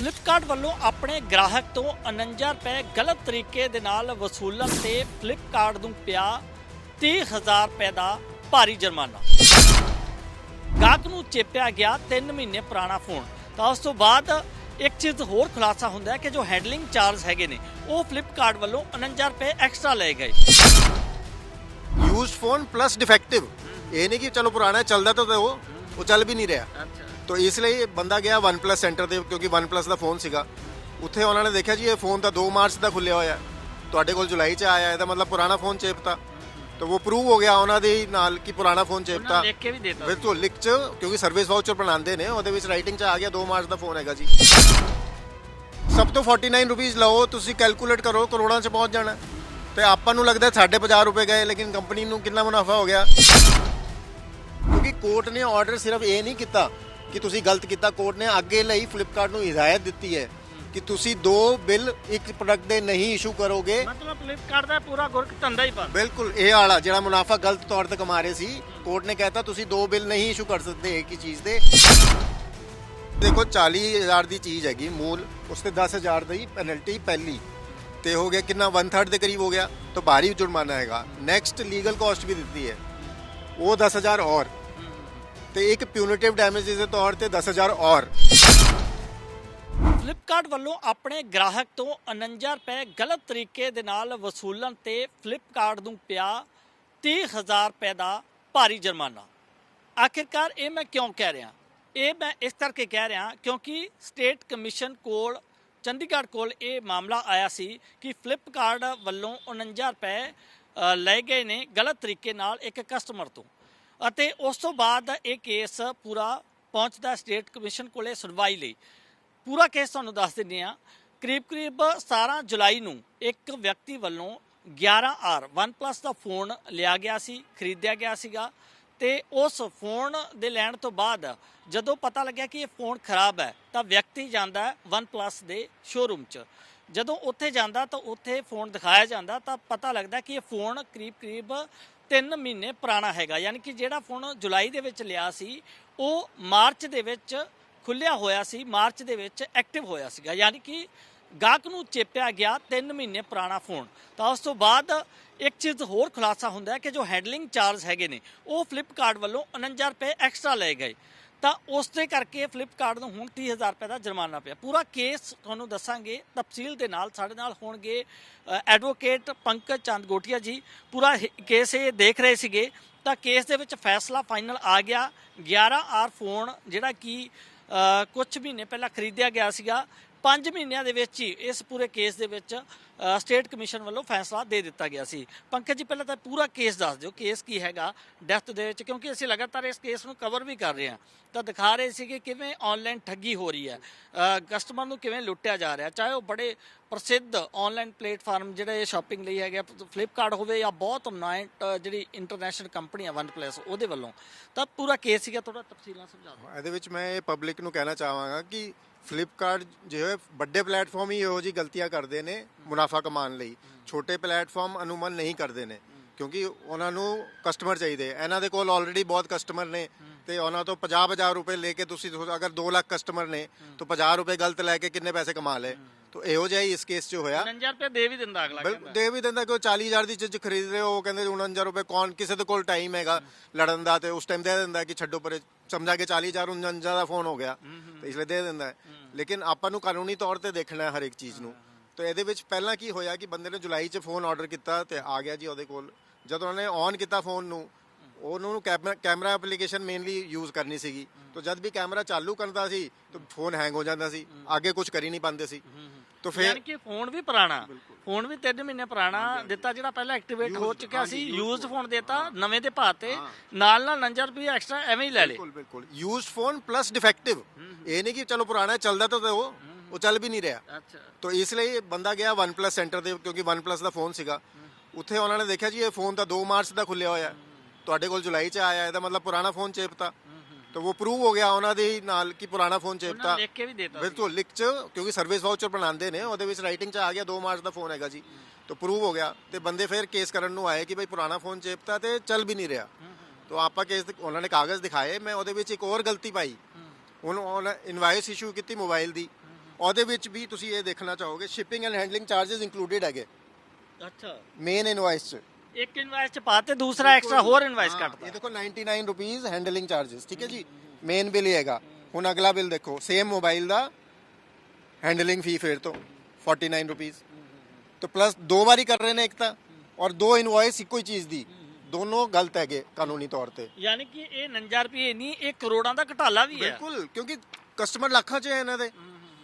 Flipkart ਵੱਲੋਂ ਆਪਣੇ ਗ੍ਰਾਹਕ ਤੋਂ 49 ਰੁਪਏ ਗਲਤ ਤਰੀਕੇ ਦੇ ਨਾਲ ਵਸੂਲਣ ਤੇ ਫਲਿੱਪਕਾਰਟ ਨੂੰ ਪਿਆ 30000 ਰੁਪਏ ਦਾ ਭਾਰੀ ਜੁਰਮਾਨਾ। ਗਾਹਕ ਨੂੰ ਚੇਪਿਆ ਗਿਆ 3 ਮਹੀਨੇ ਪੁਰਾਣਾ ਫੋਨ। ਤਾਂ ਉਸ ਤੋਂ ਬਾਅਦ ਇੱਕ ਚੀਜ਼ ਹੋਰ ਖੁਲਾਸਾ ਹੁੰਦਾ ਹੈ ਕਿ ਜੋ ਹੈਂਡਲਿੰਗ ਚਾਰਜ ਹੈਗੇ ਨੇ ਉਹ ਫਲਿੱਪਕਾਰਟ ਵੱਲੋਂ 49 ਰੁਪਏ ਐਕਸਟਰਾ ਲਏ ਗਏ। ਯੂਜ਼ ਫੋਨ ਪਲੱਸ ਡਿਫੈਕਟਿਵ ਇਹ ਨਹੀਂ ਕਿ ਚਲੋ ਪੁਰਾਣਾ ਚੱਲਦਾ ਤਾਂ ਉਹ ਉਹ ਚੱਲ ਵੀ ਨਹੀਂ ਰਿਹਾ। ਅੱਛਾ। ਤੋ ਇਸ ਲਈ ਬੰਦਾ ਗਿਆ OnePlus ਸੈਂਟਰ ਤੇ ਕਿਉਂਕਿ OnePlus ਦਾ ਫੋਨ ਸੀਗਾ। ਉੱਥੇ ਉਹਨਾਂ ਨੇ ਦੇਖਿਆ ਜੀ ਇਹ ਫੋਨ ਤਾਂ 2 ਮਾਰਚ ਦਾ ਖੁੱਲਿਆ ਹੋਇਆ। ਤੁਹਾਡੇ ਕੋਲ ਜੁਲਾਈ ਚ ਆਇਆ ਇਹਦਾ ਮਤਲਬ ਪੁਰਾਣਾ ਫੋਨ ਚੇਪਤਾ। ਤਾਂ ਉਹ ਪ੍ਰੂਵ ਹੋ ਗਿਆ ਉਹਨਾਂ ਦੇ ਨਾਲ ਕਿ ਪੁਰਾਣਾ ਫੋਨ ਚੇਪਤਾ। ਲਿਖ ਕੇ ਵੀ ਦੇਤਾ ਬਿਲਕੁਲ ਲਿਖ ਚ ਕਿਉਂਕਿ ਸਰਵਿਸ ਵਾਊਚਰ ਬਣਾਉਂਦੇ ਨੇ ਉਹਦੇ ਵਿੱਚ ਰਾਈਟਿੰਗ ਚ ਆ ਗਿਆ 2 ਮਾਰਚ ਦਾ ਫੋਨ ਹੈਗਾ ਜੀ। ਸਭ ਤੋਂ 49 ਰੁਪੀਸ ਲਓ ਤੁਸੀਂ ਕੈਲਕੂਲੇਟ ਕਰੋ ਕਰੋੜਾਂ ਚ ਪਹੁੰਚ ਜਾਣਾ। ਤੇ ਆਪਾਂ ਨੂੰ ਲੱਗਦਾ 50 ਰੁਪਏ ਗਏ ਲੇਕਿਨ ਕੰਪਨੀ ਨੂੰ ਕਿੰਨਾ ਮੁਨਾਫਾ ਹੋ ਗਿਆ? ਕਿਉਂਕਿ ਕੋਰਟ ਨੇ ਆਰਡਰ ਸਿਰਫ ਇਹ ਨਹੀਂ ਕੀਤਾ ਕਿ ਤੁਸੀਂ ਗਲਤ ਕੀਤਾ ਕੋਰਟ ਨੇ ਅੱਗੇ ਲਈ ਫਲਿੱਪਕਾਰਟ ਨੂੰ ਹਦਾਇਤ ਦਿੱਤੀ ਹੈ ਕਿ ਤੁਸੀਂ ਦੋ ਬਿੱਲ ਇੱਕ ਪ੍ਰੋਡਕਟ ਦੇ ਨਹੀਂ ਇਸ਼ੂ ਕਰੋਗੇ। ਮਤਲਬ ਫਲਿੱਪਕਾਰਟ ਦਾ ਪੂਰਾ ਗੁਰਕ ਧੰਦਾ ਹੀ ਬੰਦ। ਬਿਲਕੁਲ ਇਹ ਵਾਲਾ ਜਿਹੜਾ ਮੁਨਾਫਾ ਗਲਤ ਤੌਰ ਤੇ ਕਮਾ ਰਹੇ ਸੀ ਕੋਰਟ ਨੇ ਕਹਿਤਾ ਤੁਸੀਂ ਦੋ ਬਿੱਲ ਨਹੀਂ ਇਸ਼ੂ ਕਰ ਸਕਦੇ ਇੱਕ ਹੀ ਚੀਜ਼ ਦੇ। ਦੇਖੋ 40000 ਦੀ ਚੀਜ਼ ਹੈਗੀ ਮੂਲ ਉਸ ਤੇ 10000 ਦੀ ਪੈਨਲਟੀ ਪਹਿਲੀ। ਤੇ ਹੋ ਗਿਆ ਕਿੰਨਾ? 1/3 ਦੇ ਕਰੀਬ ਹੋ ਗਿਆ। ਤਾਂ ਭਾਰੀ ਜੁਰਮਾਨਾ ਹੈਗਾ। ਨੈਕਸਟ ਲੀਗਲ ਕਾਸਟ ਵੀ ਦਿੱਤੀ ਹੈ। ਉਹ 10000 ਔਰ ਤੇ ਇੱਕ ਪਿਊਨਿਟਿਵ ਡੈਮੇਜ ਦੇ ਤੌਰ ਤੇ 10000 ਔਰ। ਫਲਿੱਪਕਾਰਟ ਵੱਲੋਂ ਆਪਣੇ ਗ੍ਰਾਹਕ ਤੋਂ 49 ਰੁਪਏ ਗਲਤ ਤਰੀਕੇ ਦੇ ਨਾਲ ਵਸੂਲਣ ਤੇ ਫਲਿੱਪਕਾਰਟ ਨੂੰ ਪਿਆ 30000 ਰੁਪਏ ਦਾ ਭਾਰੀ ਜੁਰਮਾਨਾ। ਆਖਿਰਕਾਰ ਇਹ ਮੈਂ ਕਿਉਂ ਕਹਿ ਰਿਹਾ? ਇਹ ਮੈਂ ਇਸ ਕਰਕੇ ਕਹਿ ਰਿਹਾ ਕਿਉਂਕਿ ਸਟੇਟ ਕਮਿਸ਼ਨ ਕੋਲ, ਚੰਡੀਗੜ੍ਹ ਕੋਲ ਇਹ ਮਾਮਲਾ ਆਇਆ ਸੀ ਕਿ ਫਲਿੱਪਕਾਰਟ ਵੱਲੋਂ 49 ਰੁਪਏ ਲਏ ਗਏ ਨੇ ਗਲਤ ਤਰੀਕੇ ਨਾਲ ਇੱਕ ਕਸਟਮਰ ਤੋਂ। ਅਤੇ ਉਸ ਤੋਂ ਬਾਅਦ ਇਹ ਕੇਸ ਪੂਰਾ ਪਹੁੰਚਦਾ ਸਟੇਟ ਕਮਿਸ਼ਨ ਕੋਲੇ ਸੁਣਵਾਈ ਲਈ। ਪੂਰਾ ਕੇਸ ਤੁਹਾਨੂੰ ਦੱਸ ਦਿੰਦੇ ਆ ਕਰੀਬ ਕਰੀਬ 17 ਜੁਲਾਈ ਨੂੰ ਇੱਕ ਵਿਅਕਤੀ ਵੱਲੋਂ 11R OnePlus ਦਾ ਫੋਨ ਲਿਆ ਗਿਆ ਸੀ, ਖਰੀਦਿਆ ਗਿਆ ਸੀਗਾ ਤੇ ਉਸ ਫੋਨ ਦੇ ਲੈਣ ਤੋਂ ਬਾਅਦ ਜਦੋਂ ਪਤਾ ਲੱਗਿਆ ਕਿ ਇਹ ਫੋਨ ਖਰਾਬ ਹੈ, ਤਾਂ ਵਿਅਕਤੀ ਜਾਂਦਾ ਹੈ OnePlus ਦੇ ਸ਼ੋਰੂਮ 'ਚ। ਜਦੋਂ ਉੱਥੇ ਜਾਂਦਾ ਤਾਂ ਉੱਥੇ ਫੋਨ ਦਿਖਾਇਆ ਜਾਂਦਾ ਤਾਂ ਪਤਾ ਲੱਗਦਾ ਕਿ ਇਹ ਫੋਨ ਕਰੀਬ ਕਰੀਬ 3 ਮਹੀਨੇ ਪੁਰਾਣਾ ਹੈਗਾ, ਯਾਨੀ ਕਿ ਜਿਹੜਾ ਫੋਨ ਜੁਲਾਈ ਦੇ ਵਿੱਚ ਲਿਆ ਸੀ, ਉਹ ਮਾਰਚ ਦੇ ਵਿੱਚ ਖੁੱਲਿਆ ਹੋਇਆ ਸੀ, ਮਾਰਚ ਦੇ ਵਿੱਚ ਐਕਟਿਵ ਹੋਇਆ ਸੀਗਾ, ਯਾਨੀ ਕਿ ਗਾਹਕ ਨੂੰ ਚੇਪਿਆ ਗਿਆ 3 ਮਹੀਨੇ ਪੁਰਾਣਾ ਫੋਨ। ਤਾਂ ਉਸ ਤੋਂ ਬਾਅਦ ਇੱਕ ਚੀਜ਼ ਹੋਰ ਖੁਲਾਸਾ ਹੁੰਦਾ ਹੈ ਕਿ ਜੋ ਹੈਂਡਲਿੰਗ ਚਾਰਜ ਹੈਗੇ ਨੇ, ਉਹ ਫਲਿੱਪਕਾਰਟ ਵੱਲੋਂ 49 ਰੁਪਏ ਐਕਸਟਰਾ ਲਏ ਗਏ। ਤਾਂ ਉਸ ਦੇ ਕਰਕੇ ਫਲਿੱਪਕਾਰਟ ਨੂੰ ਹੁਣ 30000 ਰੁਪਏ ਦਾ ਜੁਰਮਾਨਾ ਪਿਆ। ਪੂਰਾ ਕੇਸ ਤੁਹਾਨੂੰ ਦੱਸਾਂਗੇ, ਤਫਸੀਲ ਦੇ ਨਾਲ, ਸਾਡੇ ਨਾਲ ਹੋਣਗੇ ਐਡਵੋਕੇਟ ਪੰਕਜ ਚੰਦ ਗੋਟੀਆ ਜੀ। ਪੂਰਾ ਕੇਸ ਇਹ ਦੇਖ ਰਹੇ ਸੀਗੇ, ਤਾਂ ਕੇਸ ਦੇ ਵਿੱਚ ਫੈਸਲਾ ਫਾਈਨਲ ਆ ਗਿਆ। 11 ਆਰ ਫੋਨ ਜਿਹੜਾ ਕਿ ਕੁਝ ਮਹੀਨੇ ਪਹਿਲਾਂ ਖਰੀਦਿਆ ਗਿਆ ਸੀਗਾ। 5 ਮਹੀਨਿਆਂ ਦੇ ਵਿੱਚ ਹੀ ਇਸ ਪੂਰੇ ਕੇਸ ਦੇ ਵਿੱਚ ਸਟੇਟ ਕਮਿਸ਼ਨ ਵੱਲੋਂ ਫੈਸਲਾ ਦੇ ਦਿੱਤਾ ਗਿਆ ਸੀ। ਪੰਕਜ ਜੀ, ਪਹਿਲਾਂ ਤਾਂ ਪੂਰਾ ਕੇਸ ਦੱਸ ਦਿਓ, ਕੇਸ ਕੀ ਹੈਗਾ ਡੈਥ ਦੇ ਵਿੱਚ, ਕਿਉਂਕਿ ਅਸੀਂ ਲਗਾਤਾਰ ਇਸ ਕੇਸ ਨੂੰ ਕਵਰ ਵੀ ਕਰ ਰਹੇ ਹਾਂ। ਤਾਂ ਦਿਖਾ ਰਹੇ ਸੀ ਕਿ ਕਿਵੇਂ ਆਨਲਾਈਨ ਠੱਗੀ ਹੋ ਰਹੀ ਹੈ। ਕਸਟਮਰ ਨੂੰ ਕਿਵੇਂ ਲੁੱਟਿਆ ਜਾ ਰਿਹਾ, ਚਾਹੇ ਉਹ ਬੜੇ ਪ੍ਰਸਿੱਧ ਆਨਲਾਈਨ ਪਲੇਟਫਾਰਮ ਜਿਹੜੇ ਸ਼ਾਪਿੰਗ ਲਈ ਹੈਗੇ ਫਲਿੱਪਕਾਰਟ ਹੋਵੇ ਜਾਂ ਬਹੁਤ ਨਾਈਟ ਜਿਹੜੀ ਇੰਟਰਨੈਸ਼ਨਲ ਕੰਪਨੀ ਵਨ OnePlus, ਉਹਦੇ ਵੱਲੋਂ। ਤਾਂ ਪੂਰਾ ਕੇਸ ਸੀਗਾ ਥੋੜਾ ਤਫਸੀਲਾਂ ਸਮਝਾ ਦਿਓ। ਇਹਦੇ ਵਿੱਚ ਮੈਂ ਇਹ ਪਬਲਿਕ ਨੂੰ ਕਹਿਣਾ ਚਾਹਾਂਗਾ ਕਿ ਫਲਿੱਪਕਾਰਟ ਜੋ ਹੈ, ਵੱਡੇ ਪਲੇਟਫਾਰਮ ਹੀ ਇਹੋ ਜੀ ਗਲਤੀਆਂ ਕਰਦੇ ਨੇ ਮੁਨਾਫਾ ਕਮਾਉਣ ਲਈ। ਛੋਟੇ ਪਲੇਟਫਾਰਮ ਅਨੁਮਨ ਨਹੀਂ ਕਰਦੇ ਨੇ, ਕਿਉਂਕਿ ਉਹਨਾਂ ਨੂੰ ਕਸਟਮਰ ਚਾਹੀਦੇ। ਇਹਨਾਂ ਦੇ ਕੋਲ ਆਲਰੇਡੀ ਬਹੁਤ ਕਸਟਮਰ ਨੇ ਤੇ ਉਹਨਾਂ ਤੋਂ 50000 ਰੁਪਏ ਲੈ ਕੇ ਤੁਸੀਂ, ਅਗਰ 2 ਲੱਖ ਕਸਟਮਰ ਨੇ, ਤਾਂ 50 ਰੁਪਏ ਗਲਤ ਲੈ ਕੇ ਕਿੰਨੇ ਪੈਸੇ ਕਮਾ ਲਏ? ਤਾਂ ਇਹੋ ਜਿਹਾ ਹੀ ਇਸ ਕੇਸ 'ਚ ਹੋਇਆ। 49 ਰੁਪਏ ਦੇ ਵੀ ਦਿੰਦਾ ਅਗਲਾ ਕਹਿੰਦਾ। ਦੇ ਵੀ ਦਿੰਦਾ ਕਿ ਉਹ 40000 ਦੀ ਚੀਜ਼ ਖਰੀਦ ਰਹੇ ਹੋ ਉਹ ਕਹਿੰਦੇ 49 ਰੁਪਏ ਕੌਣ ਕਿਸੇ ਦੇ ਕੋਲ ਟਾਈਮ ਹੈਗਾ ਲੜਨ ਦਾ ਤੇ ਉਸ ਟਾਈਮ ਦੇ ਦਿੰਦਾ ਕਿ ਛੱਡੋ ਪਰੇ ਸਮਝਾ ਕੇ 40000 49 ਦਾ ਫੋਨ ਹੋ ਗਿਆ ਤੇ ਇਸ ਲਈ ਦੇ ਦਿੰਦਾ। ਲੇਕਿਨ ਆਪਾਂ ਨੂੰ ਕਾਨੂੰਨੀ ਤੌਰ ਤੇ ਦੇਖਣਾ ਹੈ ਹਰ ਇੱਕ ਚੀਜ਼ ਨੂੰ। ਤਾਂ ਇਹਦੇ ਵਿੱਚ ਪਹਿਲਾਂ ਕੀ ਹੋਇਆ ਕਿ ਬੰਦੇ ਨੇ ਜੁਲਾਈ 'ਚ ਫੋਨ ਆਰਡਰ ਕੀਤਾ ਤੇ ਆ ਗਿਆ ਜੀ ਉਹਦੇ ਕੋਲ। ਜਦੋਂ ਉਹਨੇ ਔਨ ਕੀਤਾ ਫੋਨ ਨੂੰ ਉਹਨੂੰ camera camera application mainly use ਕਰਨੀ ਸੀਗੀ। ਤਾਂ ਜਦ ਵੀ ਕੈਮਰਾ ਚਾਲੂ ਕਰਦਾ ਸੀ ਤਾਂ ਫੋਨ ਹੈਂਗ ਹੋ ਜਾਂਦਾ ਸੀ ਅੱਗੇ ਕੁਝ ਕਰ ਹੀ ਨਹੀਂ ਪਾਉਂਦੇ ਸੀ। ਤਾਂ ਫਿਰ ਯਾਨੀ ਕਿ ਫੋਨ ਵੀ ਪੁਰਾਣਾ। ਫੋਨ ਵੀ 3 ਮਹੀਨੇ ਪੁਰਾਣਾ। ਦਿੱਤਾ ਜਿਹੜਾ ਪਹਿਲਾਂ ਐਕਟੀਵੇਟ ਹੋ ਚੁੱਕਿਆ ਸੀ ਯੂਜ਼ਡ ਫੋਨ ਦਿੱਤਾ ਨਵੇਂ ਦੇ ਭਾਅ ਤੇ। ਨਾਲ ਨਾਲ 49 ਰੁਪਏ ਐਕਸਟਰਾ ਐਵੇਂ ਹੀ ਲੈ ਲੇ ਬਿਲਕੁਲ ਬਿਲकुल ਯੂਜ਼ਡ ਫੋਨ ਪਲੱਸ ਡਿਫੈਕਟਿਵ ਇਹ ਨਹੀਂ ਕਿ ਚਲੋ ਪੁਰਾਣਾ ਚੱਲਦਾ ਤਾਂ ਉਹ ਉਹ ਚੱਲ ਵੀ ਨਹੀਂ ਰਿਹਾ। ਅੱਛਾ। ਤਾਂ ਇਸ ਲਈ ਬੰਦਾ ਗਿਆ OnePlus ਸੈਂਟਰ ਦੇ ਕਿਉਂਕਿ OnePlus ਦਾ ਫੋਨ ਸੀਗਾ। ਉੱਥੇ ਉਹਨਾਂ ਨੇ ਦੇਖਿਆ ਜੀ ਇਹ ਫੋਨ ਤਾਂ 2 ਮਾਰਚ ਦਾ ਖੁੱਲਿਆ ਹੋਇਆ। ਤੁਹਾਡੇ ਕੋਲ ਜੁਲਾਈ 'ਚ ਆਇਆ ਇਹਦਾ ਮਤਲਬ ਪੁਰਾਣਾ ਫੋਨ ਚੇਪਤਾ। ਤਾਂ ਉਹ ਪ੍ਰੂਵ ਹੋ ਗਿਆ ਉਹਨਾਂ ਦੇ ਨਾਲ ਕਿ ਪੁਰਾਣਾ ਫੋਨ ਚੇਪਤਾ ਉਹਨਾਂ ਲਿਖ ਕੇ ਵੀ ਦੇਤਾ ਬਿਲਕੁਲ ਲਿਖ ਚ ਕਿਉਂਕਿ ਸਰਵਿਸ ਵਾਊਚਰ ਬਣਾਉਂਦੇ ਨੇ ਉਹਦੇ ਵਿੱਚ ਰਾਈਟਿੰਗ ਚ ਆ ਗਿਆ 2 ਮਾਰਚ ਦਾ ਫੋਨ ਹੈਗਾ ਜੀ। ਤਾਂ ਪ੍ਰੂਵ ਹੋ ਗਿਆ। ਤੇ ਬੰਦੇ ਫਿਰ ਕੇਸ ਕਰਨ ਨੂੰ ਆਏ ਕਿ ਭਾਈ ਪੁਰਾਣਾ ਫੋਨ ਚੇਪਤਾ ਤੇ ਚੱਲ ਵੀ ਨਹੀਂ ਰਿਹਾ। ਤਾਂ ਆਪਾਂ ਕੇਸ ਉਹਨਾਂ ਨੇ ਕਾਗਜ਼ ਦਿਖਾਏ ਮੈਂ ਉਹਦੇ ਵਿੱਚ ਇੱਕ ਹੋਰ ਗਲਤੀ ਪਾਈ। ਉਹਨਾਂ ਇਨਵਾਇਸ ਇਸ਼ੂ ਕੀਤੀ ਮੋਬਾਈਲ ਦੀ। ਉਹਦੇ ਵਿੱਚ ਵੀ ਤੁਸੀਂ ਇਹ ਦੇਖਣਾ ਚਾਹੋਗੇ shipping and handling charges included ਹੈਗੇ। ਅੱਛਾ। ਮੇਨ ਇਨਵਾਇਸ 'ਚ। ਇੱਕ ਇਨਵੈਸਟ ਪਾਤੇ ਦੂਸਰਾ ਐਕਸਟਰਾ ਹੋਰ ਇਨਵੈਸਟ ਕੱਟਦਾ ਇਹ ਦੇਖੋ 99 ਰੁਪੀਸ ਹੈਂਡਲਿੰਗ ਚਾਰजेस ਠੀਕ ਹੈ ਜੀ? ਮੇਨ ਬਿਲ ਹੈਗਾ। ਹੁਣ ਅਗਲਾ ਬਿਲ ਦੇਖੋ ਸੇਮ ਮੋਬਾਈਲ ਦਾ ਹੈਂਡਲਿੰਗ ਫੀ ਫੇਰ ਤੋਂ 49 ਰੁਪੀਸ तो प्लस दो बारी कर रहे हैं एक था और दो इनवॉइस ਇੱਕੋ ਹੀ ਚੀਜ਼ ਦੀ। ਦੋਨੋਂ ਗਲਤ ਹੈਗੇ ਕਾਨੂੰਨੀ ਤੌਰ ਤੇ। ਯਾਨੀ ਕਿ ਇਹ 49 ਰੁਪਏ ਨਹੀਂ ਇਹ ਕਰੋੜਾਂ ਦਾ ਘਟਾਲਾ ਵੀ ਹੈ। ਬਿਲਕੁਲ ਕਿਉਂਕਿ ਕਸਟਮਰ ਲੱਖਾਂ 'ਚ ਹੈ ਇਹਨਾਂ ਦੇ।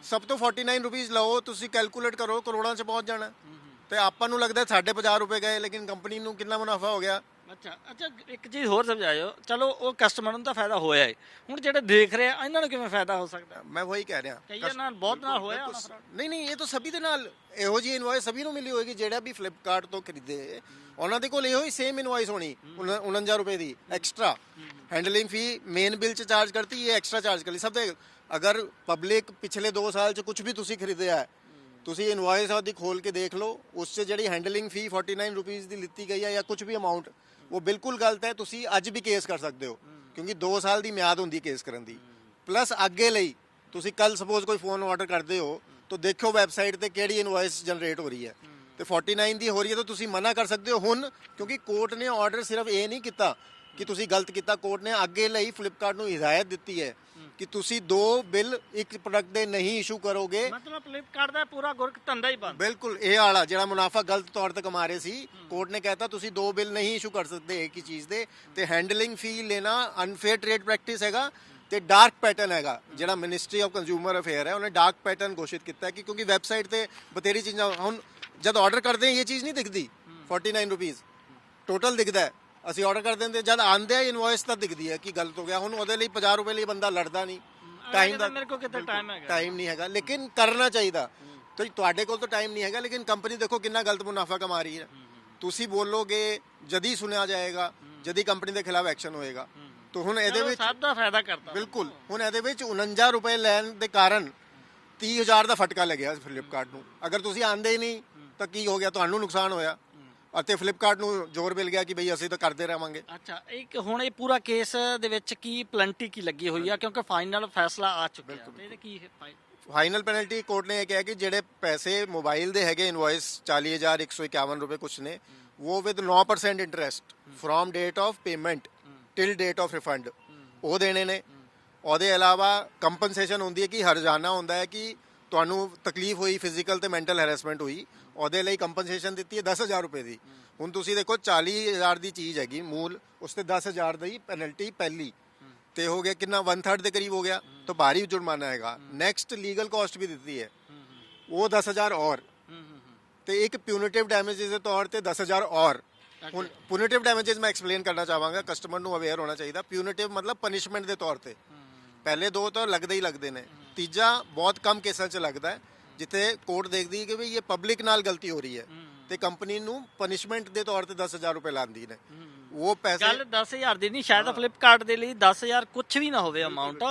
ਸਭ ਤੋਂ 49 ਰੁਪਏ ਲਓ ਤੁਸੀਂ ਕੈਲਕੂਲੇਟ ਕਰੋ ਕਰੋੜਾਂ 'ਚ ਪਹੁੰਚ ਜਾਣਾ। ਤੇ ਆਪਾਂ ਨੂੰ ਲੱਗਦਾ ਸਾਡੇ 50 ਰੁਪਏ ਗਏ ਲੇਕਿਨ ਕੰਪਨੀ ਨੂੰ ਕਿੰਨਾ ਮੁਨਾਫਾ ਹੋ ਗਿਆ? ਅੱਛਾ ਅੱਛਾ ਇੱਕ ਚੀਜ਼ ਹੋਰ ਸਮਝਾਇਓ। ਚਲੋ ਉਹ ਕਸਟਮਰ ਨੂੰ ਤਾਂ ਫਾਇਦਾ ਹੋਇਆ ਹੈ। ਹੁਣ ਜਿਹੜੇ ਦੇਖ ਰਹੇ ਆ ਇਹਨਾਂ ਨੂੰ ਕਿਵੇਂ ਫਾਇਦਾ ਹੋ ਸਕਦਾ? ਮੈਂ ਵਹੀ ਕਹਿ ਰਿਹਾ। ਕਈਆਂ ਨਾਲ ਬਹੁਤ ਨਾਲ ਹੋਇਆ ਨਹੀਂ ਨਹੀਂ ਇਹ ਤਾਂ ਸਭੀ ਦੇ ਨਾਲ ਇਹੋ ਜੀ ਇਨਵੌਇਸ ਸਭੀ ਨੂੰ ਮਿਲੀ ਹੋਏਗੀ ਜਿਹੜਾ ਵੀ ਫਲਿੱਪਕਾਰਟ ਤੋਂ ਖਰੀਦੇ। ਉਹਨਾਂ ਦੇ ਕੋਲ ਇਹੋ ਹੀ ਸੇਮ ਇਨਵੌਇਸ ਹੋਣੀ 49 ਰੁਪਏ ਦੀ extra handling fee main bill ਚ ਚਾਰਜ ਕਰਤੀ ਇਹ ਐਕਸਟਰਾ ਚਾਰਜ ਕਰ ਲਈ। ਸਭ ਦੇ ਅਗਰ ਪਬਲਿਕ ਪਿਛਲੇ 2 ਸਾਲ ਚ ਕੁਝ ਵੀ ਤੁਸੀਂ ਖਰੀਦਿਆ ਹੈ ਤੁਸੀਂ ਇਨਵॉइस ਆਦੀ ਖੋਲ ਕੇ ਦੇਖ ਲਓ, ਉਸ 'ਚ ਜਿਹੜੀ ਹੈਂਡਲਿੰਗ ਫੀ 49 ਰੁਪਏ ਦੀ ਲਿੱਤੀ ਗਈ ਹੈ ਜਾਂ ਕੁਝ ਵੀ ਅਮਾਉਂਟ ਉਹ ਬਿਲਕੁਲ ਗਲਤ ਹੈ, ਤੁਸੀਂ ਅੱਜ ਵੀ ਕੇਸ ਕਰ ਸਕਦੇ ਹੋ, ਕਿਉਂਕਿ 2 ਸਾਲ ਦੀ ਮਿਆਦ ਹੁੰਦੀ ਕੇਸ ਕਰਨ ਦੀ। ਪਲੱਸ ਅੱਗੇ ਲਈ, ਤੁਸੀਂ ਕੱਲ ਸਪੋਜ਼ ਕੋਈ ਫੋਨ ਆਰਡਰ ਕਰਦੇ ਹੋ, ਤਾਂ ਦੇਖਿਓ ਵੈਬਸਾਈਟ ਤੇ ਕਿਹੜੀ ਇਨਵॉइस ਜਨਰੇਟ ਹੋ ਰਹੀ ਹੈ। ਤੇ 49 ਦੀ ਹੋ ਰਹੀ ਹੈ, ਤਾਂ ਤੁਸੀਂ ਮਨਾ ਕਰ ਸਕਦੇ ਹੋ ਹੁਣ, ਕਿਉਂਕਿ ਕੋਰਟ ਨੇ ਆਰਡਰ ਸਿਰਫ ਇਹ ਨਹੀਂ ਕੀਤਾ ਕਿ ਤੁਸੀਂ ਗਲਤ ਕੀਤਾ ਕੋਰਟ ਨੇ ਅੱਗੇ ਲਈ ਫਲਿੱਪਕਾਰਟ ਨੂੰ ਹਿਦਾਇਤ ਦਿੱਤੀ ਹੈ ਕਿ ਤੁਸੀਂ ਦੋ ਬਿੱਲ ਇੱਕ ਪ੍ਰੋਡਕਟ ਦੇ ਨਹੀਂ ਇਸ਼ੂ ਕਰੋਗੇ। ਮਤਲਬ ਫਲਿੱਪਕਾਰਟ ਦਾ ਪੂਰਾ ਗੁਰਕ ਧੰਦਾ ਹੀ ਬੰਦ। ਬਿਲਕੁਲ ਇਹ ਵਾਲਾ ਜਿਹੜਾ ਮੁਨਾਫਾ ਗਲਤ ਤੌਰ ਤੇ ਕਮਾ ਰਹੇ ਸੀ ਕੋਰਟ ਨੇ ਕਹਿਤਾ ਤੁਸੀਂ ਦੋ ਬਿੱਲ ਨਹੀਂ ਇਸ਼ੂ ਕਰ ਸਕਦੇ ਇੱਕ ਹੀ ਚੀਜ਼ ਦੇ। ਤੇ ਹੈਂਡਲਿੰਗ ਫੀ ਲੈਣਾ ਅਨਫੇਅਰ ਟ੍ਰੇਡ ਪ੍ਰੈਕਟਿਸ ਹੈਗਾ ਤੇ ਡਾਰਕ ਪੈਟਰਨ ਹੈਗਾ ਜਿਹੜਾ ਮਿਨਿਸਟਰੀ ਆਫ ਕੰਜ਼ਿਊਮਰ ਅਫੇਅਰ ਹੈ ਉਹਨੇ ਡਾਰਕ ਪੈਟਰਨ ਘੋਸ਼ਿਤ ਕੀਤਾ ਕਿ ਕਿਉਂਕਿ ਵੈਬਸਾਈਟ ਤੇ ਬਤੇਰੀ ਚੀਜ਼ਾਂ ਹੁਣ ਜਦ ਆਰਡਰ ਕਰਦੇ ਹਾਂ ਇਹ ਚੀਜ਼ ਨਹੀਂ ਦਿਖਦੀ। 49 ਰੁਪੀਸ ਟੋਟਲ ਦਿਖਦਾ ਹੈ। ਅਸੀਂ ਆਰਡਰ ਕਰ ਦਿੰਦੇ ਜਦ ਆਂਦੇ ਆ ਇਨਵॉइस ਤਾਂ ਦਿਖਦੀ ਹੈ ਕਿ ਗਲਤ ਹੋ ਗਿਆ। ਹੁਣ ਉਹਦੇ ਲਈ 50 ਰੁਪਏ ਲਈ ਬੰਦਾ ਲੜਦਾ ਨਹੀਂ। ਟਾਈਮ ਦਾ ਮੇਰੇ ਕੋਲ ਕਿਤੇ ਟਾਈਮ ਹੈਗਾ? ਟਾਈਮ ਨਹੀਂ ਹੈਗਾ। ਲੇਕਿਨ ਕਰਨਾ ਚਾਹੀਦਾ। ਤੇ ਤੁਹਾਡੇ ਕੋਲ ਤਾਂ ਟਾਈਮ ਨਹੀਂ ਹੈਗਾ ਲੇਕਿਨ ਕੰਪਨੀ ਦੇਖੋ ਕਿੰਨਾ ਗਲਤ ਮੁਨਾਫਾ ਕਮਾ ਰਹੀ ਹੈ। ਤੁਸੀਂ ਬੋਲੋਗੇ ਜਦੀ ਸੁਣਿਆ ਜਾਏਗਾ ਜਦੀ ਕੰਪਨੀ ਦੇ ਖਿਲਾਫ ਐਕਸ਼ਨ ਹੋਏਗਾ। ਤਾਂ ਹੁਣ ਇਹਦੇ ਵਿੱਚ ਸਭ ਦਾ ਫਾਇਦਾ ਕਰਤਾ। ਬਿਲਕੁਲ। ਹੁਣ ਇਹਦੇ ਵਿੱਚ 49 ਰੁਪਏ ਲੈਣ ਦੇ ਕਾਰਨ 30000 ਦਾ ਫਟਕਾ ਲੱਗਿਆ ਫਲਿੱਪਕਾਰਟ ਨੂੰ। ਅਗਰ ਤੁਸੀਂ ਆਂਦੇ ਹੀ ਨਹੀਂ ਤਾਂ ਕੀ ਹੋ ਗਿਆ? ਤੁਹਾਨੂੰ ਨੁਕਸਾਨ ਹੋਇਆ। ਅਤੇ ਫਲਿੱਪਕਾਰਟ ਨੂੰ ਜ਼ੋਰ ਮਿਲ ਗਿਆ ਕਿ ਬਈ ਅਸੀਂ ਤਾਂ ਕਰਦੇ ਰਵਾਂਗੇ ਅੱਛਾ ਇੱਕ ਹੁਣ ਇਹ ਪੂਰਾ ਕੇਸ ਦੇ ਵਿੱਚ ਕੀ ਪਲੰਟੀ ਕੀ ਲੱਗੀ ਹੋਈ ਆ? ਕਿਉਂਕਿ ਫਾਈਨਲ ਫੈਸਲਾ ਆ ਚੁੱਕਿਆ। ਤੇ ਇਹਦੇ ਕੀ ਹੈ ਫਾਈ- ਫਾਈਨਲ ਪੈਨਲਟੀ ਕੋਰਟ ਨੇ ਇਹ ਕਿਹਾ ਕਿ ਜਿਹੜੇ ਪੈਸੇ ਮੋਬਾਈਲ ਦੇ ਹੈਗੇ ਇਨਵॉइस 40151 ਰੁਪਏ ਕੁਛ ਨੇ ਉਹ with 9% interest from date of payment till date of refund ਉਹ ਦੇਣੇ ਨੇ। ਉਹਦੇ ਇਲਾਵਾ ਕੰਪਨਸੇਸ਼ਨ ਹੁੰਦੀ ਹੈ ਕਿ ਹਰਜਾਨਾ ਹੁੰਦਾ ਹੈ ਕਿ ਤੁਹਾਨੂੰ ਤਕਲੀਫ ਹੋਈ ਫਿਜ਼ੀਕਲ ਤੇ ਮੈਂਟਲ ਹੈਰੈਸਮੈਂਟ ਹੋਈ ਉਹਦੇ ਲਈ ਕੰਪਨਸੇਸ਼ਨ ਦਿੱਤੀ ਹੈ 10000 ਰੁਪਏ ਦੀ। ਹੁਣ ਤੁਸੀਂ ਦੇਖੋ 40000 ਦੀ ਚੀਜ਼ ਹੈਗੀ ਮੂਲ ਉਸ ਤੇ 10000 ਦੀ ਪੈਨਲਟੀ ਪਹਿਲੀ। ਤੇ ਹੋ ਗਿਆ ਕਿੰਨਾ 1/3 ਦੇ ਕਰੀਬ ਹੋ ਗਿਆ ਤਾਂ ਭਾਰੀ ਜੁਰਮਾਨਾ ਹੈਗਾ। ਨੈਕਸਟ ਲੀਗਲ ਕਾਸਟ ਵੀ ਦਿੱਤੀ ਹੈ। ਉਹ 10000 ਔਰ। ਤੇ ਇੱਕ ਪਿਊਨੇਟਿਵ ਡੈਮੇਜਸ ਦੇ ਤੌਰ ਤੇ 10000 ਔਰ। ਹੁਣ ਪਿਊਨੇਟਿਵ ਡੈਮੇਜਸ ਮੈਂ ਐਕਸਪਲੇਨ ਕਰਨਾ ਚਾਹਾਂਗਾ ਕਸਟਮਰ ਨੂੰ ਅਵੇਅਰ ਹੋਣਾ ਚਾਹੀਦਾ। ਪਿਊਨੇਟਿਵ ਮਤਲਬ ਪਨਿਸ਼ਮੈਂਟ ਦੇ ਤੌਰ ਤੇ। ਪਹਿਲੇ ਦੋ ਤਾਂ ਲੱਗਦੇ ਹੀ ਲੱਗਦੇ ਨੇ। ਤੀਜਾ ਬਹੁਤ ਕਮ ਕੇਸਾਂ 'ਚ ਲੱਗਦਾ ਹੈ ਜਿੱਥੇ ਕੋਰਟ ਦੇਖਦੀ ਹੈ ਕਿ ਵੀ ਇਹ ਪਬਲਿਕ ਨਾਲ ਗਲਤੀ ਹੋ ਰਹੀ ਹੈ ਤੇ ਕੰਪਨੀ ਨੂੰ ਪਨਿਸ਼ਮੈਂਟ ਦੇ ਤੌਰ ਤੇ 10000 ਰੁਪਏ ਲਾਉਂਦੀ ਨੇ। ਉਹ ਪੈਸੇ ਗੱਲ 10000 ਦੀ ਨਹੀਂ ਸ਼ਾਇਦ ਫਲਿੱਪਕਾਰਟ ਦੇ ਲਈ 10000 ਕੁਝ ਵੀ ਨਾ ਹੋਵੇ ਅਮਾਉਂਟ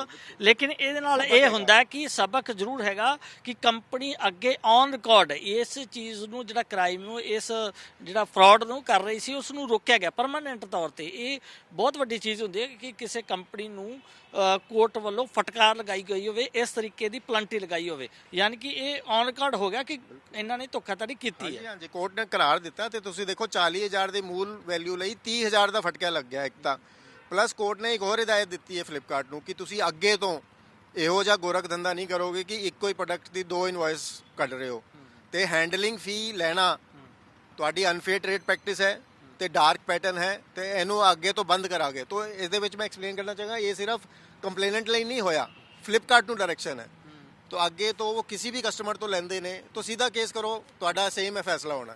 ਲੇਕਿਨ ਇਹਦੇ ਨਾਲ ਇਹ ਹੁੰਦਾ ਕਿ ਸਬਕ ਜ਼ਰੂਰ ਹੈਗਾ ਕਿ ਕੰਪਨੀ ਅੱਗੇ ਔਨ ਰਿਕਾਰਡ ਇਸ ਚੀਜ਼ ਨੂੰ ਜਿਹੜਾ ਕ੍ਰਾਈਮ ਨੂੰ ਇਸ ਜਿਹੜਾ ਫਰਾਡ ਨੂੰ ਕਰ ਰਹੀ ਸੀ ਉਸ ਨੂੰ ਰੋਕਿਆ ਗਿਆ ਪਰਮਾਨੈਂਟ ਤੌਰ ਤੇ। ਇਹ ਬਹੁਤ ਵੱਡੀ ਚੀਜ਼ ਹੁੰਦੀ ਹੈ ਕਿ ਕਿਸੇ ਕੰਪਨੀ ਨੂੰ ਕੋਰਟ ਵੱਲੋਂ ਫਟਕਾਰ ਲਗਾਈ ਗਈ ਹੋਵੇ ਇਸ ਤਰੀਕੇ ਦੀ ਪਲੰਟੀ ਲਗਾਈ ਹੋਵੇ। ਯਾਨੀ ਕਿ ਇਹ ਔਨ ਰਿਕਾਰਡ ਹੋ ਗਿਆ ਕਿ ਇਹਨਾਂ ਨੇ ਧੋਖਾਧੜੀ ਕੀਤੀ ਹੈ। ਹਾਂਜੀ ਕੋਰਟ ਨੇ ਕਰਾਰ ਦਿੱਤਾ ਤੇ ਤੁਸੀਂ ਦੇਖੋ 40000 ਦੇ ਮੂਲ ਵੈਲਿਊ ਲਈ 30000 ਦਾ ਫਟਕਾ ਲੱਗ ਗਿਆ ਇੱਕ ਤਾਂ। ਪਲੱਸ ਕੋਰਟ ਨੇ ਇੱਕ ਹੋਰ ਹਦਾਇਤ ਦਿੱਤੀ ਹੈ ਫਲਿੱਪਕਾਰਟ ਨੂੰ ਕਿ ਤੁਸੀਂ ਅੱਗੇ ਤੋਂ ਇਹੋ ਜਿਹਾ ਗੋਰਖ ਧੰਦਾ ਨਹੀਂ ਕਰੋਗੇ ਕਿ ਇੱਕੋ ਹੀ ਪ੍ਰੋਡਕਟ ਦੀ ਦੋ ਇਨਵॉइस ਕੱਢ ਰਹੇ ਹੋ। ਤੇ ਹੈਂਡਲਿੰਗ ਫੀ ਲੈਣਾ ਤੁਹਾਡੀ ਅਨਫੇਅਰ ਟ੍ਰੇਡ ਪ੍ਰੈਕਟਿਸ ਹੈ। ਤੇ ਡਾਰਕ ਪੈਟਰਨ ਹੈ ਤੇ ਇਹਨੂੰ ਅੱਗੇ ਤੋਂ ਬੰਦ ਕਰਾਂਗੇ। ਤੋਂ ਇਸ ਦੇ ਵਿੱਚ ਮੈਂ ਐਕਸਪਲੇਨ ਕਰਨਾ ਚਾਹਾਂਗਾ ਇਹ ਸਿਰਫ ਕੰਪਲੇਨੈਂਟ ਲਈ ਨਹੀਂ ਹੋਇਆ ਫਲਿੱਪਕਾਰਟ ਨੂੰ ਡਾਇਰੈਕਸ਼ਨ ਹੈ। ਤੋਂ ਅੱਗੇ ਤੋਂ ਉਹ ਕਿਸੇ ਵੀ ਕਸਟਮਰ ਤੋਂ ਲੈਂਦੇ ਨੇ ਤਾਂ ਸਿੱਧਾ ਕੇਸ ਕਰੋ ਤੁਹਾਡਾ ਸੇਮ ਹੈ ਫੈਸਲਾ ਹੋਣਾ।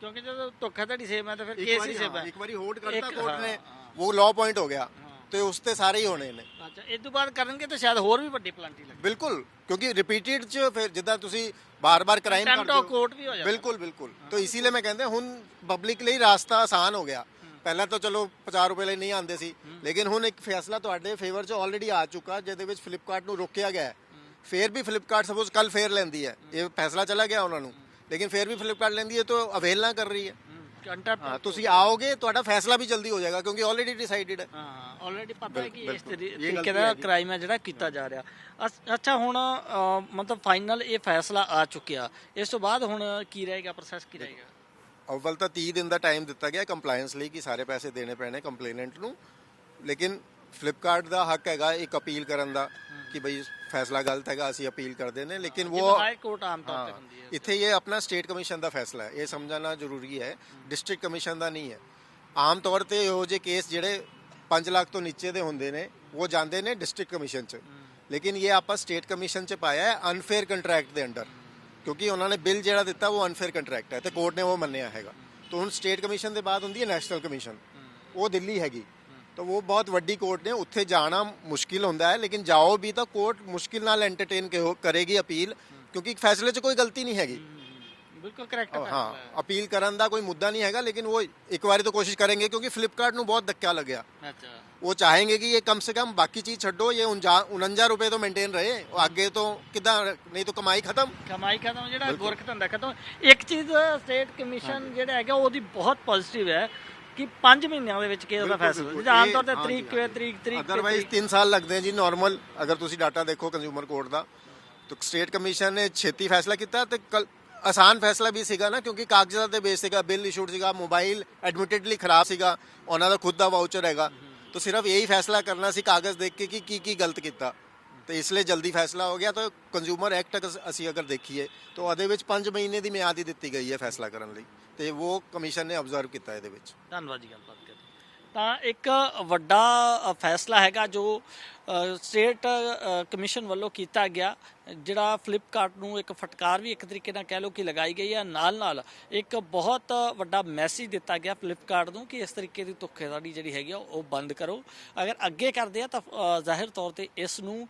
ਕਿਉਂਕਿ ਜਦੋਂ ਧੋਖਾਧੜੀ ਸੇਮ ਹੈ ਤਾਂ ਫਿਰ ਕੇਸ ਹੀ ਸੇਮ ਹਾਂ, ਇੱਕ ਵਾਰੀ ਹੋਲਡ ਕਰਤਾ ਕੋਰਟ ਨੇ ਉਹ ਲਾਅ ਪੁਆਇੰਟ ਹੋ ਗਿਆ। ਤੇ ਉਸ ਤੇ ਸਾਰੇ ਹੀ ਹੋਣੇ ਨੇ। ਅੱਛਾ ਇਸ ਤੋਂ ਬਾਅਦ ਕਰਨਗੇ ਤਾਂ ਸ਼ਾਇਦ ਹੋਰ ਵੀ ਵੱਡੀ ਪਲੰਟੀ ਲੱਗੇ ਬਿਲਕੁਲ ਕਿਉਂਕਿ ਰਿਪੀਟਿਡ ਚ ਫਿਰ ਜਿੱਦਾਂ ਤੁਸੀਂ ਬਾਰ-ਬਾਰ ਕ੍ਰਾਈਮ ਕਰਦੇ of court ਵੀ ਹੋ ਜਾਂਦਾ। ਬਿਲਕੁਲ ਬਿਲਕੁਲ। ਤਾਂ ਇਸੇ ਲਈ ਮੈਂ ਕਹਿੰਦਾ ਹੁਣ ਪਬਲਿਕ ਲਈ ਰਾਸਤਾ ਆਸਾਨ ਹੋ ਗਿਆ। ਪਹਿਲਾਂ ਤਾਂ ਚਲੋ 50 ਰੁਪਏ ਲਈ ਨਹੀਂ ਆਉਂਦੇ ਸੀ ਲੇਕਿਨ ਹੁਣ ਇੱਕ ਫੈਸਲਾ ਤੁਹਾਡੇ ਫੇਵਰ ਚ ਆਲਰੇਡੀ ਆ ਚੁੱਕਾ ਜਿਹਦੇ ਵਿੱਚ ਫਲਿੱਪਕਾਰਟ ਨੂੰ ਰੋਕਿਆ ਗਿਆ ਹੈ। ਫੇਰ ਵੀ ਫਲਿੱਪਕਾਰਟ ਸਪੋਜ਼ ਕੱਲ ਫੇਰ ਲੈਂਦੀ ਹੈ। ਇਹ ਫੈਸਲਾ ਚਲਾ ਗਿਆ ਉਹਨਾਂ ਨੂੰ। ਲੇਕਿਨ ਫੇਰ ਵੀ ਫਲਿੱਪਕਾਰਟ ਲੈਂਦੀ ਹੈ ਤਾਂ ਅਵੇਲ ਨਾ ਕਰ ਰਹੀ ਹੈ। ਹਾਂ ਤੁਸੀਂ ਆਓਗੇ ਤੁਹਾਡਾ ਫੈਸਲਾ ਵੀ ਜਲਦੀ ਹੋ ਜਾਏਗਾ ਕਿਉਂਕਿ ਆਲਰੇਡੀ ਡਿਸਾਈਡਡ ਹੈ। ਹਾਂ ਆਲਰੇਡੀ ਪਤਾ ਹੈ ਕਿ ਇਸ ਤਰੀਕੇ ਦਾ। ਕ੍ਰਾਈਮ ਹੈ ਜਿਹੜਾ ਕੀਤਾ ਜਾ ਰਿਹਾ। ਅੱਛਾ ਹੁਣ ਮਤਲਬ ਫਾਈਨਲ ਇਹ ਫੈਸਲਾ ਆ ਚੁੱਕਿਆ। ਇਸ ਤੋਂ ਬਾਅਦ ਹੁਣ ਕੀ ਰਹੇਗਾ ਪ੍ਰੋਸੈਸ ਕੀ ਰਹੇਗਾ? ਅਵਲ ਤਾਂ 30 ਦਿਨ ਦਾ ਟਾਈਮ ਦਿੱਤਾ ਗਿਆ ਕੰਪਲਾਈਂਸ ਲਈ ਕਿ ਸਾਰੇ ਪੈਸੇ ਦੇਣੇ ਪੈਣੇ ਕੰਪਲੇਨੈਂਟ ਨੂੰ। ਲੇਕਿਨ ਫਲਿੱਪਕਾਰਟ ਦਾ ਹੱਕ ਹੈਗਾ ਇੱਕ ਅਪੀਲ ਕਰਨ ਦਾ ਕਿ ਬਈ ਫੈਸਲਾ ਗਲਤ ਹੈਗਾ ਅਸੀਂ ਅਪੀਲ ਕਰਦੇ ਨੇ ਲੇਕਿਨ ਉਹ ਹਾਈ ਕੋਰਟ ਆਮ ਤੌਰ ਤੇ ਹੁੰਦੀ ਹੈ ਇੱਥੇ ਇਹ ਆਪਣਾ ਸਟੇਟ ਕਮਿਸ਼ਨ ਦਾ ਫੈਸਲਾ ਹੈ ਇਹ ਸਮਝਣਾ ਜ਼ਰੂਰੀ ਹੈ ਡਿਸਟ੍ਰਿਕਟ ਕਮਿਸ਼ਨ ਦਾ ਨਹੀਂ ਹੈ। ਆਮ ਤੌਰ ਤੇ ਇਹੋ ਜਿਹੇ ਕੇਸ ਜਿਹੜੇ 5 ਲੱਖ ਤੋਂ ਨੀਚੇ ਦੇ ਹੁੰਦੇ ਨੇ ਉਹ ਜਾਂਦੇ ਨੇ ਡਿਸਟ੍ਰਿਕਟ ਕਮਿਸ਼ਨ 'ਚ। ਲੇਕਿਨ ਇਹ ਆਪਾਂ ਸਟੇਟ ਕਮਿਸ਼ਨ 'ਚ ਪਾਇਆ ਹੈ ਅਨਫੇਅਰ ਕੰਟਰੈਕਟ ਦੇ ਅੰਡਰ ਕਿਉਂਕਿ ਉਹਨਾਂ ਨੇ ਬਿੱਲ ਜਿਹੜਾ ਦਿੱਤਾ ਉਹ ਅਨਫੇਅਰ ਕੰਟਰੈਕਟ ਹੈ ਤੇ ਕੋਰਟ ਨੇ ਉਹ ਮੰਨਿਆ ਹੈਗਾ। ਤਾਂ ਹੁਣ ਸਟੇਟ ਕਮਿਸ਼ਨ ਦੇ ਬਾਅਦ ਹੁੰਦੀ ਹੈ ਨੈਸ਼ਨਲ ਕਮਿਸ਼ਨ ਉਹ ਦਿੱਲੀ ਹੈਗੀ। ਤਾਂ ਉਹ ਬਹੁਤ ਵੱਡੀ ਕੋਰਟ ਨੇ ਉੱਥੇ ਜਾਣਾ ਮੁਸ਼ਕਿਲ ਹੁੰਦਾ ਹੈ ਲੇਕਿਨ ਜਾਓ ਵੀ ਤਾਂ ਕੋਰਟ ਮੁਸ਼ਕਿਲ ਨਾਲ ਐਂਟਰਟੇਨ ਕਰੇਗੀ ਅਪੀਲ ਕਿਉਂਕਿ ਫੈਸਲੇ 'ਚ ਕੋਈ ਗਲਤੀ ਨਹੀਂ ਹੈਗੀ। ਬਿਲਕੁਲ ਕਰੈਕਟ ਹਾਂ ਅਪੀਲ ਕਰਨ ਦਾ ਕੋਈ ਮੁੱਦਾ ਨਹੀਂ ਹੈਗਾ ਲੇਕਿਨ ਉਹ ਇੱਕ ਵਾਰੀ ਤਾਂ ਕੋਸ਼ਿਸ਼ ਕਰਨਗੇ ਕਿਉਂਕਿ ਫਲਿੱਪਕਾਰਟ ਨੂੰ ਬਹੁਤ ਧੱਕਾ ਲੱਗਿਆ। ਅੱਛਾ। ਉਹ ਚਾਹੇਂਗੇ ਕਿ ਇਹ ਕਮ ਸੇ ਕਮ ਬਾਕੀ ਚੀਜ਼ ਛੱਡੋ ਇਹ 49 ਰੁਪਏ ਤੋਂ ਮੇਨਟੇਨ ਰਹੇ ਉਹ ਅੱਗੇ ਤੋਂ ਕਿਦਾਂ ਨਹੀਂ ਤਾਂ ਕਮਾਈ ਖਤਮ। ਕਮਾਈ ਖਤਮ ਜਿਹੜਾ ਗੋਰਖ ਧੰਦਾ ਖਤਮ। ਇੱਕ ਚੀਜ਼ ਸਟੇਟ ਕਮਿਸ਼ਨ ਜਿਹੜਾ ਹੈਗਾ ਉਹਦੀ ਬਹੁਤ ਪੋਜ਼ਿਟਿਵ ਹੈ। ਕਿ 5 ਮਹੀਨਿਆਂ ਦੇ ਵਿੱਚ ਕੇਸ ਦਾ ਫੈਸਲਾ? ਜਿਵੇਂ ਆਮ ਤੌਰ ਤੇ ਤਰੀਕ ਕਿਵੇਂ ਤਰੀਕ ਤਰੀਕ ਅਦਰਵਾਈਜ਼ ਤਰੀਕ। 3 ਸਾਲ ਲੱਗਦੇ ਆ ਜੀ ਨਾਰਮਲ ਅਗਰ ਤੁਸੀਂ ਡਾਟਾ ਦੇਖੋ ਕੰਜ਼ਿਊਮਰ ਕੋਰਟ ਦਾ ਤਾਂ ਸਟੇਟ ਕਮਿਸ਼ਨ ਨੇ ਛੇਤੀ ਫੈਸਲਾ ਕੀਤਾ ਤੇ ਕੱਲ ਆਸਾਨ ਫੈਸਲਾ ਵੀ ਸੀਗਾ ਨਾ ਕਿਉਂਕਿ ਕਾਗਜ਼ਾਂ ਤੇ ਬੇਸ ਸੀਗਾ ਬਿੱਲ ਇਸ਼ੂਡ ਸੀਗਾ ਮੋਬਾਈਲ ਐਡਮਿਟਡਲੀ ਖਰਾਬ ਸੀਗਾ ਉਹਨਾਂ ਦਾ ਖੁਦ ਦਾ ਵਾਊਚਰ ਹੈਗਾ। ਤਾਂ ਸਿਰਫ ਇਹੀ ਫੈਸਲਾ ਕਰਨਾ ਸੀ ਕਾਗਜ਼ ਦੇਖ ਕੇ ਕਿ ਕੀ ਕੀ ਗਲਤ ਕੀਤਾ। ਤੇ ਇਸ ਲਈ ਜਲਦੀ ਫੈਸਲਾ ਹੋ ਗਿਆ ਤਾਂ ਕੰਜ਼ਿਊਮਰ ਐਕਟ ਅਸੀਂ ਅਗਰ ਦੇਖੀਏ ਤਾਂ ਉਹਦੇ ਵਿੱਚ 5 ਮਹੀਨੇ ਦੀ ਮਿਆਦ ਹੀ ਦਿੱਤੀ ਗਈ ਹੈ ਫੈਸਲਾ ਕਰਨ ਲਈ ਤੇ ਉਹ ਕਮਿਸ਼ਨ ਨੇ ਆਬਜ਼ਰਵ ਕੀਤਾ ਇਹਦੇ ਵਿੱਚ। ਧੰਨਵਾਦ ਜੀ ਗੱਲਬਾਤ ਕਰਨ ਤਾਂ ਇੱਕ ਵੱਡਾ ਫੈਸਲਾ ਹੈਗਾ ਜੋ ਸਟੇਟ ਕਮਿਸ਼ਨ ਵੱਲੋਂ ਕੀਤਾ ਗਿਆ, ਜਿਹੜਾ ਫਲਿੱਪਕਾਰਟ ਨੂੰ ਇੱਕ ਫਟਕਾਰ ਵੀ ਇੱਕ ਤਰੀਕੇ ਨਾਲ ਕਹਿ ਲਓ ਕਿ ਲਗਾਈ ਗਈ ਹੈ। ਨਾਲ ਨਾਲ ਇੱਕ ਬਹੁਤ ਵੱਡਾ ਮੈਸੇਜ ਦਿੱਤਾ ਗਿਆ ਫਲਿੱਪਕਾਰਟ ਨੂੰ ਕਿ ਇਸ ਤਰੀਕੇ ਦੀ ਧੋਖੇਧੜੀ ਜਿਹੜੀ ਹੈਗੀ ਆ, ਉਹ ਬੰਦ ਕਰੋ। ਅਗਰ ਅੱਗੇ ਕਰਦੇ ਆ ਤਾਂ ਜ਼ਾਹਿਰ ਤੌਰ ਤੇ ਇਸ ਨੂੰ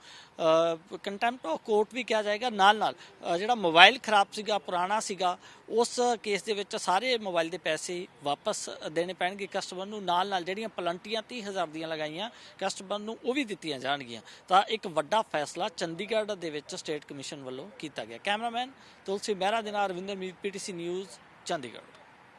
ਕੰਟੈਂਪਟ ਆਫ ਕੋਰਟ ਵੀ ਕਿਹਾ ਜਾਏਗਾ। ਨਾਲ ਨਾਲ ਜਿਹੜਾ ਮੋਬਾਈਲ ਖਰਾਬ ਸੀਗਾ, ਪੁਰਾਣਾ ਸੀਗਾ, ਉਸ ਕੇਸ ਦੇ ਵਿੱਚ ਸਾਰੇ ਮੋਬਾਈਲ ਦੇ ਪੈਸੇ ਵਾਪਸ ਦੇਣੇ ਪੈਣਗੇ ਕਸਟਮਰ ਨੂੰ। ਨਾਲ ਨਾਲ ਜਿਹੜੀਆਂ ਪਲੰਟੀਆਂ 30000 ਦੀਆਂ ਲਗਾਈਆਂ, ਕਸਟਮਰ ਨੂੰ ਉਹ ਵੀ ਦਿੱਤੀਆਂ ਜਾਣਗੀਆਂ। ਤਾਂ ਇੱਕ ਵੱਡਾ ਫੈਸਲਾ ਚੰਡੀਗੜ੍ਹ ਦੇ ਵਿੱਚ ਸਟੇਟ ਕਮਿਸ਼ਨ ਵੱਲੋਂ ਕੀਤਾ ਗਿਆ। ਕੈਮਰਾਮੈਨ ਤੁਲਸੀ ਮਹਿਰਾ ਦੇ ਨਾਲ ਰਵਿੰਦਰ ਮੀਤ, ਪੀਟੀਸੀ ਨਿਊਜ਼, ਚੰਡੀਗੜ੍ਹ।